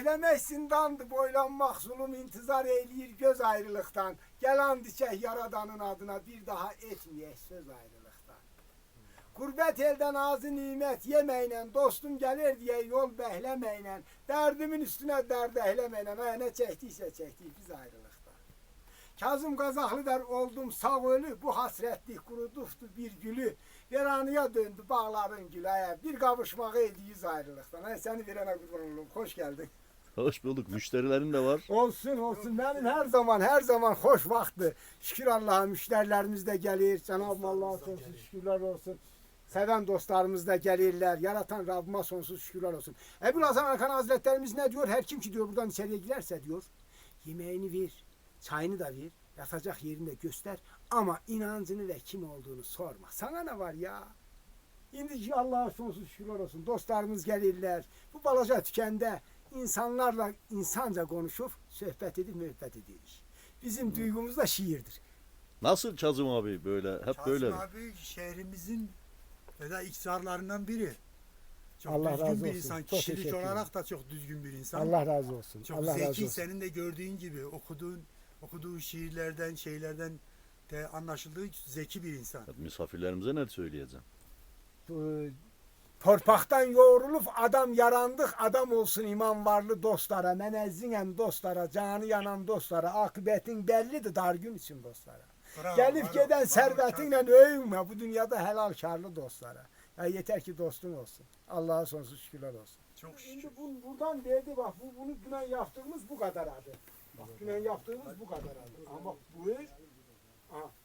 Beklemek zindandı, boylanmak zulüm, intizar eyleyir göz ayrılıktan. Gelen dikeh yaradanın adına bir daha etmeyek söz ayrılıktan. Gurbet elden ağzı nimet yemeyle, dostum gelir diye yol behlemeyle, derdimin üstüne dert ehlemeyle, ay ne çektiyse çekti biz ayrılıktan. Kazım Kazaklı der oldum sağ ölü, bu hasretlik kuruduftu bir gülü. Veranıya döndü bağların gülü, ay, bir kavuşmağı ediyiz ayrılıktan. Ay, seni verene kurban olurum, hoş geldin. Hoş bulduk. Müşterilerin de var. Olsun olsun benim her zaman her zaman hoş vakti. Şükür Allah'a müşterilerimiz de gelir. Cenab-ı Allah'a sonsuz şükürler olsun. Seven dostlarımız da gelirler. Yaratan Rabbime sonsuz şükürler olsun. Ebu Hasan Erkan Hazretlerimiz ne diyor? Her kim ki diyor buradan içeriye girerse diyor. Yemeğini ver. Çayını da ver. Yatacak yerini de göster. Ama inancını ve kim olduğunu sorma. Sana ne var ya? Şimdi Allah'a sonsuz şükürler olsun. Dostlarımız gelirler. Bu balaca tükende insanlarla insanca konuşup sohbet edip mühbbet ediyoruz. Bizim duygumuz da şiirdir. Nasıl Kazım abi böyle? Hep Kazım böyle. abi şehrimizin ya iksarlarından biri. Çok Allah düzgün razı bir olsun. insan. Çok Kişilik teşekkür olarak da çok düzgün bir insan. Allah razı olsun. çok Allah zeki. razı olsun. Senin de gördüğün gibi okuduğun okuduğu şiirlerden, şeylerden de anlaşıldığı zeki bir insan. Misafirlerimize ne söyleyeceğim? Bu, torpaktan yoğrulup adam yarandık adam olsun iman varlı dostlara menezzinem dostlara canı yanan dostlara akıbetin bellidir dar gün için dostlara Bravo, gelip bravo, giden servetinle övünme bu dünyada helal karlı dostlara ya yeter ki dostun olsun Allah'a sonsuz şükürler olsun Çok şükür. Şimdi bu, buradan dedi bak bu bunu günen yaptığımız bu kadar adı. Bak günen yaptığımız bu kadar adı. Ama bak buyur.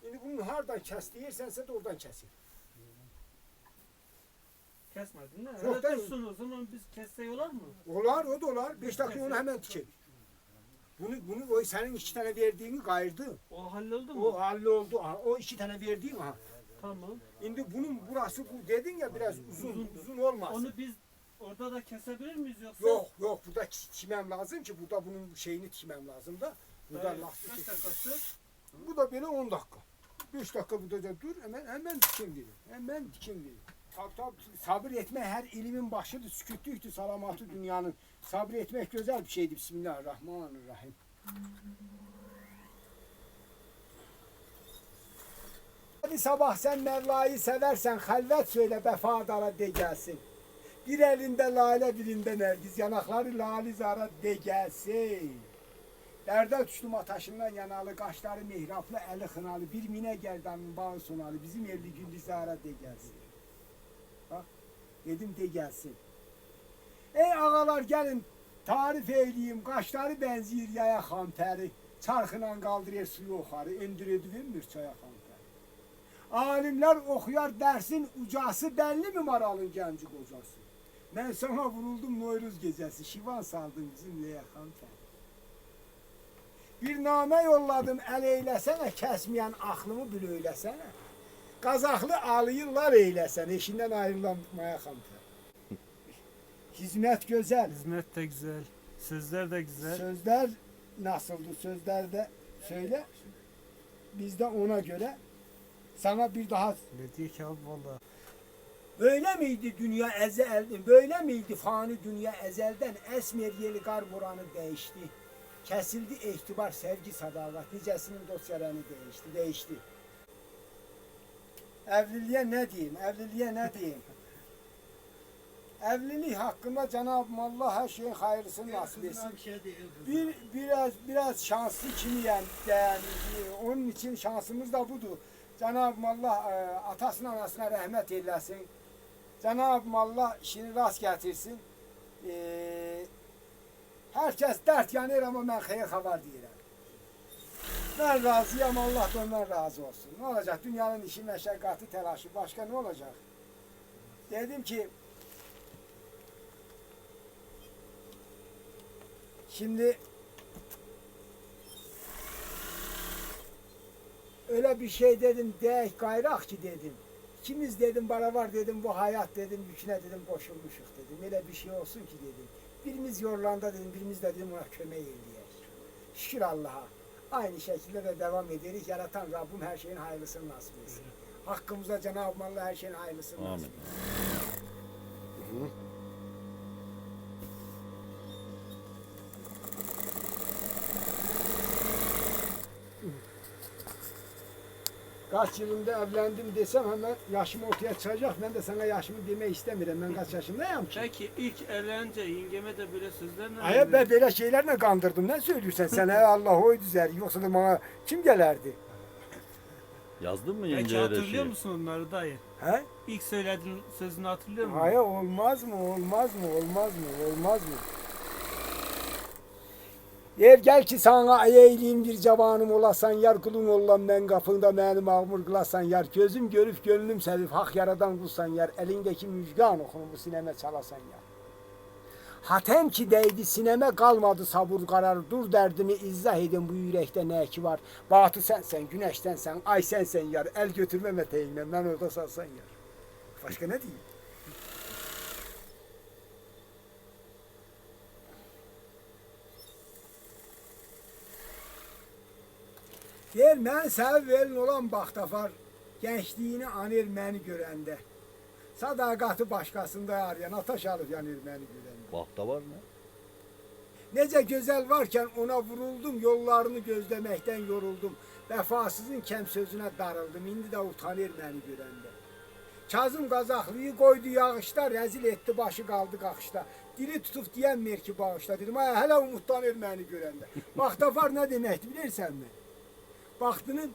Şimdi bunu hardan kes deyirsense de oradan kesin. Kesmedin mi? Yok, ben- dursun o zaman biz kessek olur mu? Olar o da olar. Beş dakika onu hemen dikelim. Bunu, bunu o senin iki tane verdiğini kayırdı. O halloldu mu? O halloldu. O iki tane verdiğin ha. Tamam. Şimdi bunun burası bu dedin ya biraz uzun uzun olmaz. Onu biz orada da kesebilir miyiz yoksa? Yok yok burada çimem lazım ki burada bunun şeyini çimem lazım da. Burada Evet, lastik Kaç dakikası? Bu da böyle 10 dakika. 5 dakika burada da dur hemen hemen dikim verir. Hemen dikim verir. Sabır etme her ilimin başıdır. Sükütlüktü salamatı dünyanın. Sabır etmek güzel bir şeydi. Bismillahirrahmanirrahim. Hadi sabah sen Mevla'yı seversen halvet söyle vefadara de gelsin. Bir elinde lale birinde nergiz yanakları lali zara de gelsin. Derde düştüm ataşından yanalı, kaşları mihraplı, eli hınalı, bir mine gerdanın bağı sonalı, bizim elli güllü zara de gelsin. Bak, dedim de gelsin. Ey ağalar gelin, tarif eyleyeyim, kaşları benziyor yaya xamperi, çarxınan kaldırır suyu oxarı, endiredivinmir çaya xamperi. Alimler okuyar dersin ucası belli mi maralın genci kocası? Ben sana vuruldum Noyruz gecesi, şivan saldım bizim neye xamperi. Bir name yolladım el eylesene kesmeyen aklımı bil öylesene. Kazaklı alıyırlar eylesen eşinden ayrılamaya kampa. Hizmet güzel. Hizmet de güzel. Sözler de güzel. Sözler nasıldı sözlerde söyle. Biz de ona göre sana bir daha Ne diyor ki abi valla. Böyle miydi dünya ezel, böyle miydi fani dünya ezelden esmer yeli kar buranı değişti. Kesildi ihtibar, sevgi, sadakat, nicesinin dosyalarını değişti, değişti. Evliliğe ne diyeyim, evliliğe ne diyeyim? Evlilik hakkında Cenab-ı Allah her şeyin hayırlısını nasip etsin. Bir, biraz biraz şanslı kimiyen yani onun için şansımız da budur. Cenab-ı Allah e, atasına anasına rahmet eylesin. Cenab-ı Allah işini rast getirsin. E, herkes dert yanır ama ben hayır haber değilim. Ben razıyım Allah da ondan razı olsun. Ne olacak? Dünyanın işi, meşakkatı, telaşı. Başka ne olacak? Dedim ki Şimdi öyle bir şey dedim de gayrak ki dedim. İkimiz dedim bara var dedim bu hayat dedim yüküne dedim boşulmuşuk dedim. Öyle bir şey olsun ki dedim. Birimiz yorulanda dedim birimiz de dedim ona kömeği elleyer. Şükür Allah'a. Aynı şekilde de devam ederiz. Yaratan Rabbim her şeyin hayırlısını nasip etsin. Hakkımızda Cenab-ı Allah her şeyin hayırlısını nasip Amin. etsin. Kaç yılında evlendim desem hemen yaşım ortaya çıkacak. Ben de sana yaşımı demek istemiyorum. Ben kaç yaşındayım ki? Peki ilk evlenince yengeme de böyle sözlerle Ay ben böyle şeylerle kandırdım. Ne söylüyorsun sen? He Allah o düzer. Yoksa da bana kim gelerdi? Yazdın mı Peki yengeye de hatırlıyor şey? musun onları dayı? He? İlk söylediğin sözünü hatırlıyor musun? Hayır olmaz mı? Olmaz mı? Olmaz mı? Olmaz mı? Yer gel ki sana eğileyim bir cavanım olasan yar kulun olan ben kapında beni mağmur kılasan yar gözüm görüp gönlüm sevip hak yaradan kulsan yar elindeki müjgan okunu bu sineme çalasan yar. Hatem ki değdi sineme kalmadı sabır karar dur derdimi izah edin bu yürekte ne ki var. Batı sensen güneşten sen ay sensen yar el götürme meteğinden ben orada salsan yar. Başka ne diyeyim? Der mən səbəb verin olan baxtafar gençliğini anır məni görəndə. Sadaqatı başqasında arayan ataş alıb yanır məni görəndə. Bahta var mı? Necə gözəl varkən ona vuruldum, yollarını gözləməkdən yoruldum. Vəfasızın kəm sözünə darıldım, indi də utanır məni görəndə. Kazım Qazaxlıyı qoydu yağışda, rəzil etdi başı qaldı qaxışda. Dili tutub deyənmir ki bağışla. Dedim, hələ umudlanır məni görəndə. Baxtafar nə deməkdir bilirsənmi? Baxtının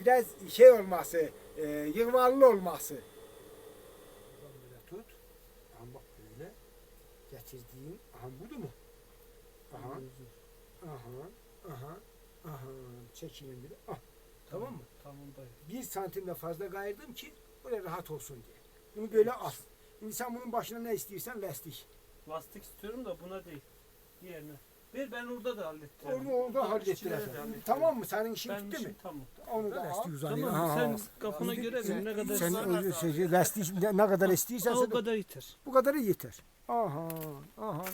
biraz şey olması, e, yığmalı olması. Böyle tut. Aha bak böyle. Getirdiğin, aha budur mu? Aha. Aha. Aha. Aha. Çekilin bir. Ah. Tamam mı? Tamam dayı. Bir santimde fazla kayırdım ki böyle rahat olsun diye. Bunu böyle al. Şimdi sen bunun başına ne istiyorsan lastik. Lastik istiyorum da buna değil. Diğerine. Bir ben orada da hallettim. Onu orada hallettiler. Tamam mı? Senin işin bitti işim mi? tamam. Onu da uzanıyor. Tamam Ha, sen kafana göre ver ne kadar Sen istiyorsan. o şey, lastik ne kadar istiyorsan o kadar yeter. bu kadarı yeter. Aha, aha, aha,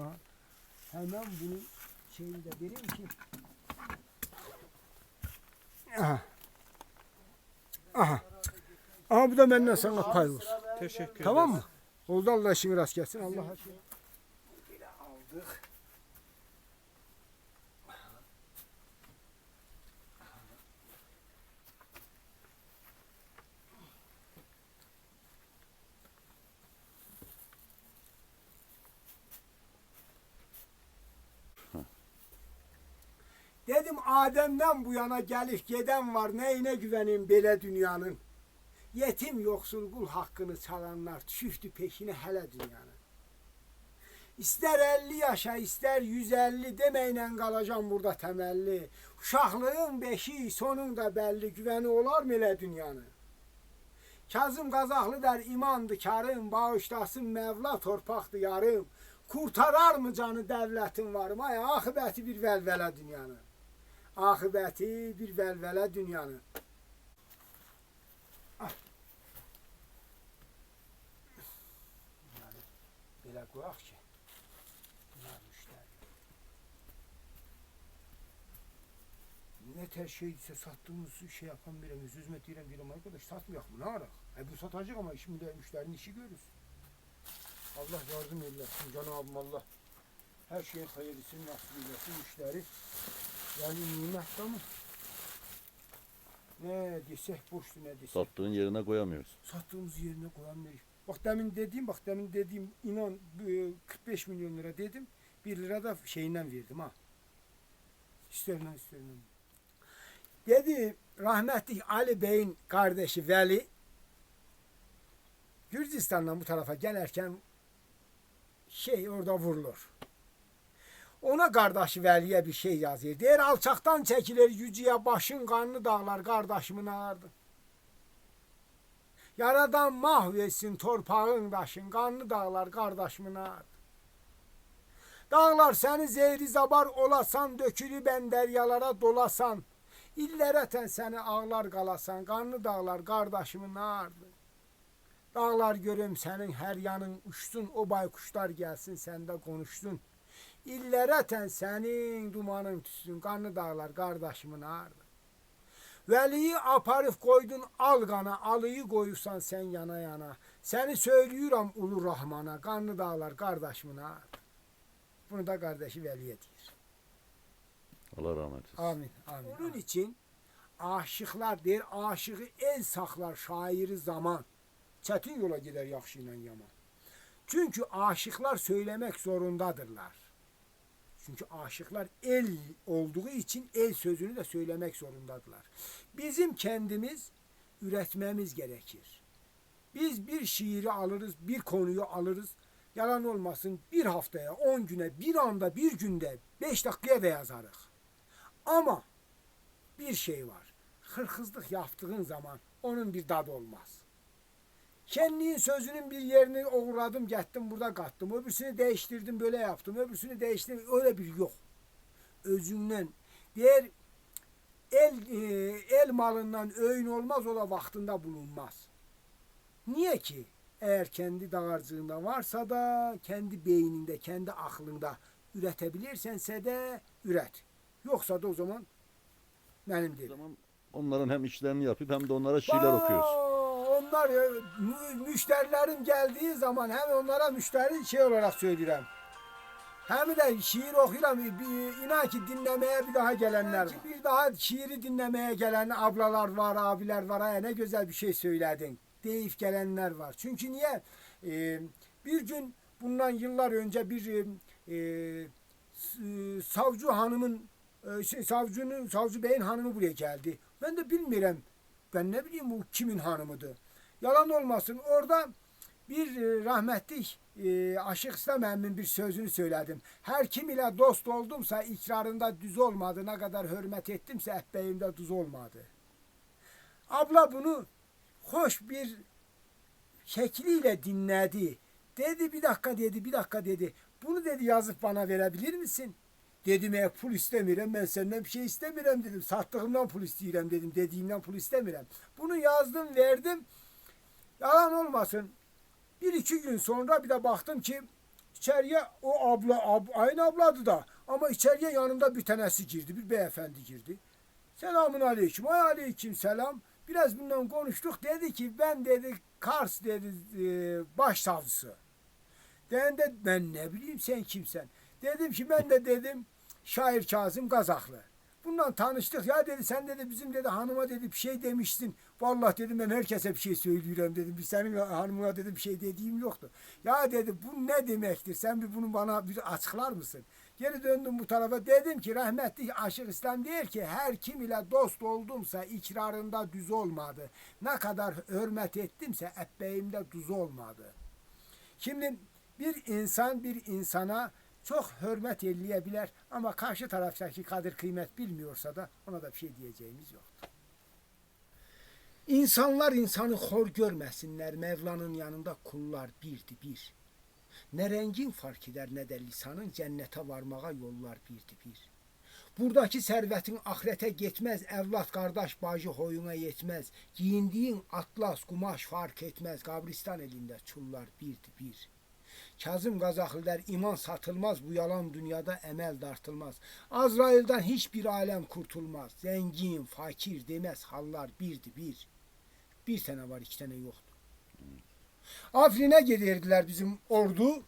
aha. Hemen bunun şeyini de vereyim ki. Aha. Aha. Aha bu da benden sana pay olsun. Teşekkür Tamam ederiz. mı? Oldu Allah işini rast gelsin. Allah her şeyi. Böyle aldık. Dedim Adem'den bu yana gelip geden var neyine güvenim belə dünyanın. Yetim yoksul kul hakkını çalanlar düşüftü peşine hele dünyanın. İster 50 yaşa ister 150 demeyle kalacağım burada temelli. Uşaqlığın beşi sonunda belli güveni olar mı elə dünyanın? Kazım Qazaqlı der imandı karım, bağışlasın Mevla torpaqdı yarım. Kurtarar mı canı devletin var mı? Ay, Akıbəti bir vəlvələ dünyanın. Akıbəti bir vəlvələ dünyanın. Yani belə qoyaq ki, bunlar müştəri. Ter şeyse sattığımız şey yapan birimiz, hizmet diyen birim arkadaş satmayak mı? Ne ara? E bu satacak ama şimdi müşterinin işi görür. Allah yardım eylesin Cenab-ı Allah. Her şeyin hayırlısını nasip eylesin müşteri. Yani nimet mi? Ne desek boştu ne desek. Sattığın yerine koyamıyoruz. sattığımız yerine koyamıyoruz. Bak demin dediğim bak demin dediğim inan e, 45 milyon lira dedim. 1 lira da şeyinden verdim ha. İsterden isterden. Dedi rahmetli Ali Bey'in kardeşi Veli Gürcistan'dan bu tarafa gelirken şey orada vurulur. Ona kardeşi Veli'ye bir şey yazıyor. Deyir alçaktan çekilir yücüye başın kanlı dağlar kardeşimin ağırdı. Yaradan mahvetsin torpağın daşın, kanlı dağlar kardeşimin ağır. Dağlar seni zehri zabar olasan, dökülü ben deryalara dolasan, illərətən səni ağlar qalasan, qanlı dağlar qardaşımın ağırdı. Dağlar görüm sənin hər yanın uçsun, o baykuşlar gəlsin səndə konuşsun. İllərətən sənin dumanın tütsün, qanlı dağlar qardaşımın ağırdı. Vəliyi aparıb qoydun al qana, alıyı qoyursan sən yana yana. Səni söyləyirəm ulu Rahmana, qanlı dağlar qardaşımın ağırdı. Bunu da qardaşı Vəliyə deyir. Allah rahmet eylesin. Amin, amin. Onun için aşıqlar deyir, aşığı el saxlar şairi zaman. Çətin yola gedər yaxşı ilə yaman. Çünkü aşıqlar söylemek zorundadırlar. Çünkü aşıklar el olduğu için el sözünü de söylemek zorundadırlar. Bizim kendimiz üretmemiz gerekir. Biz bir şiiri alırız, bir konuyu alırız. Yalan olmasın bir haftaya, on güne, bir anda, bir günde, beş dakikaya da yazarız. Ama bir şey var. Hırhızlık yaptığın zaman onun bir dadı olmaz. Kendinin sözünün bir yerini uğradım, gettim burada kattım. Öbürsünü değiştirdim, böyle yaptım. Öbürsünü değiştirdim. Öyle bir yok. Özünden. Diğer el e, el malından öğün olmaz, o da vaktinde bulunmaz. Niye ki? Eğer kendi dağarcığında varsa da kendi beyninde, kendi aklında üretebilirsense de üret. Yoksa da o zaman benim O değil. zaman onların hem işlerini yapıp hem de onlara şiirler okuyoruz. Onlar e, mü- müşterilerim geldiği zaman hem onlara müşteri şey olarak söylüyorum. Hem de şiir okuyorum. İnan ki dinlemeye bir daha gelenler var. Bir daha şiiri dinlemeye gelen ablalar var, abiler var. Ay, ne güzel bir şey söyledin deyip gelenler var. Çünkü niye? Ee, bir gün bundan yıllar önce bir e, e, s- savcı hanımın e, şey, savcının savcı beyin hanımı buraya geldi. Ben de bilmiyorum. Ben ne bileyim bu kimin hanımıdır. Yalan olmasın. Orada bir e, rahmetli e, Aşık İslam emmin bir sözünü söyledim. Her kim ile dost oldumsa ikrarında düz olmadı. Ne kadar hürmet ettimse ehbeyimde düz olmadı. Abla bunu hoş bir şekliyle dinledi. Dedi bir dakika dedi bir dakika dedi. Bunu dedi yazıp bana verebilir misin? Dedim e pul istemiyorum ben senden bir şey istemiyorum dedim. Sattığımdan pul istiyorum dedim. Dediğimden pul istemiyorum. Bunu yazdım verdim. Yalan olmasın. Bir iki gün sonra bir de baktım ki içeriye o abla ab- aynı abladı da ama içeriye yanımda bir tanesi girdi. Bir beyefendi girdi. Selamun aleyküm. Ay aleyküm selam. Biraz bundan konuştuk. Dedi ki ben dedi Kars dedi e, başsavcısı. Ben ben ne bileyim sen kimsen. Dedim ki ben de dedim şair Kazım Kazaklı. Bundan tanıştık ya dedi sen dedi bizim dedi hanıma dedi bir şey demiştin. Vallahi dedim ben herkese bir şey söylüyorum dedim. Bir senin hanımına dedim bir şey dediğim yoktu. Ya dedi bu ne demektir? Sen bir bunu bana bir açıklar mısın? Geri döndüm bu tarafa dedim ki rahmetli Aşık İslam der ki her kim ile dost oldumsa ikrarında düz olmadı. Ne kadar hürmet ettimse ebbeğimde düz olmadı. Şimdi bir insan bir insana çok hürmet elleyebilir ama karşı taraftaki kadir kıymet bilmiyorsa da ona da bir şey diyeceğimiz yok. İnsanlar insanı hor görmesinler. Mevla'nın yanında kullar birdi bir. Ne rengin fark eder ne de lisanın cennete varmağa yollar birdi bir. Buradaki servetin ahirete getmez, evlat kardeş bacı hoyuna yetmez. Giyindiğin atlas kumaş fark etmez, kabristan elinde çullar birdi bir. Kazım Kazaklı der iman satılmaz bu yalan dünyada emel dartılmaz. Azrail'den hiçbir alem kurtulmaz. Zengin, fakir demez hallar birdi bir. Bir tane var iki tane yoktu. Afrin'e giderdiler bizim ordu.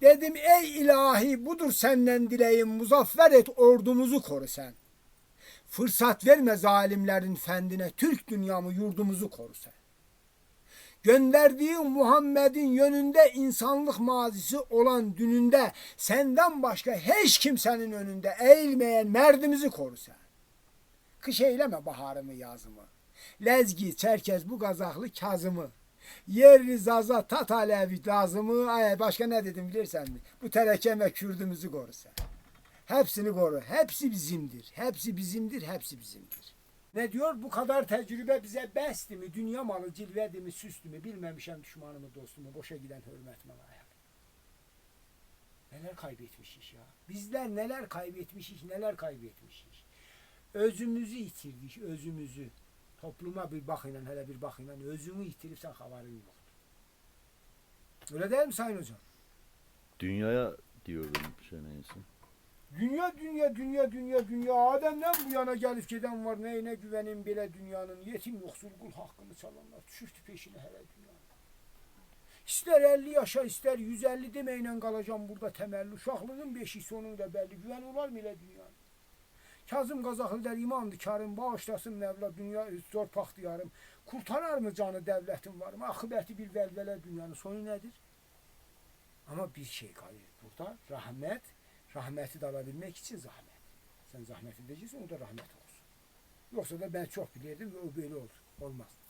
Dedim ey ilahi budur senden dileğim muzaffer et ordumuzu koru sen. Fırsat verme zalimlerin fendine Türk dünyamı yurdumuzu koru sen. Gönderdiğin Muhammed'in yönünde insanlık mazisi olan dününde senden başka hiç kimsenin önünde eğilmeyen merdimizi koru sen. Kış eyleme baharımı yazımı. Lezgi, Çerkez, bu gazaklı Kazım'ı. Yerli Zaza, Tat Alevi lazımı. Ay, başka ne dedim bilirsen mi? Bu tereken Kürdümüzü koru sen. Hepsini koru. Hepsi bizimdir. Hepsi bizimdir. Hepsi bizimdir. Ne diyor? Bu kadar tecrübe bize besti mi? Dünya malı cilvedi mi, süslü mü? Bilmemişem düşmanımı, dostumu. Boşa giden hürmetme ayak. Neler kaybetmişiz ya. Bizler neler kaybetmişiz, neler kaybetmişiz. Özümüzü yitirdik, özümüzü. Topluma bir bakın hele bir bakın özünü yitiripsen haberin yok. Öyle değil mi Sayın Hocam? Dünyaya diyordum şey neyse. Dünya dünya dünya dünya dünya Adem'den bu yana gelip giden var neyine güvenin bile dünyanın yetim yoksul kul hakkını çalanlar düşürdü peşine hele dünyanın. İster 50 yaşa ister 150 demeyle kalacağım burada temelli uşaklığın beşi sonunda belli güven olar mı ile dünyanın? Kazım Qazaxlı der imandı karım, bağışlasın Mevla dünya zor paxtı yarım. Kurtarar mı canı devletin var mı? Akıbeti bir velvele dünyanın sonu nedir? Ama bir şey kalır burada. Rahmet, rahmeti de alabilmek için zahmet. Sen zahmet edeceksin, o da rahmet olsun. Yoksa da ben çok bilirdim ve o böyle olur. Olmaz.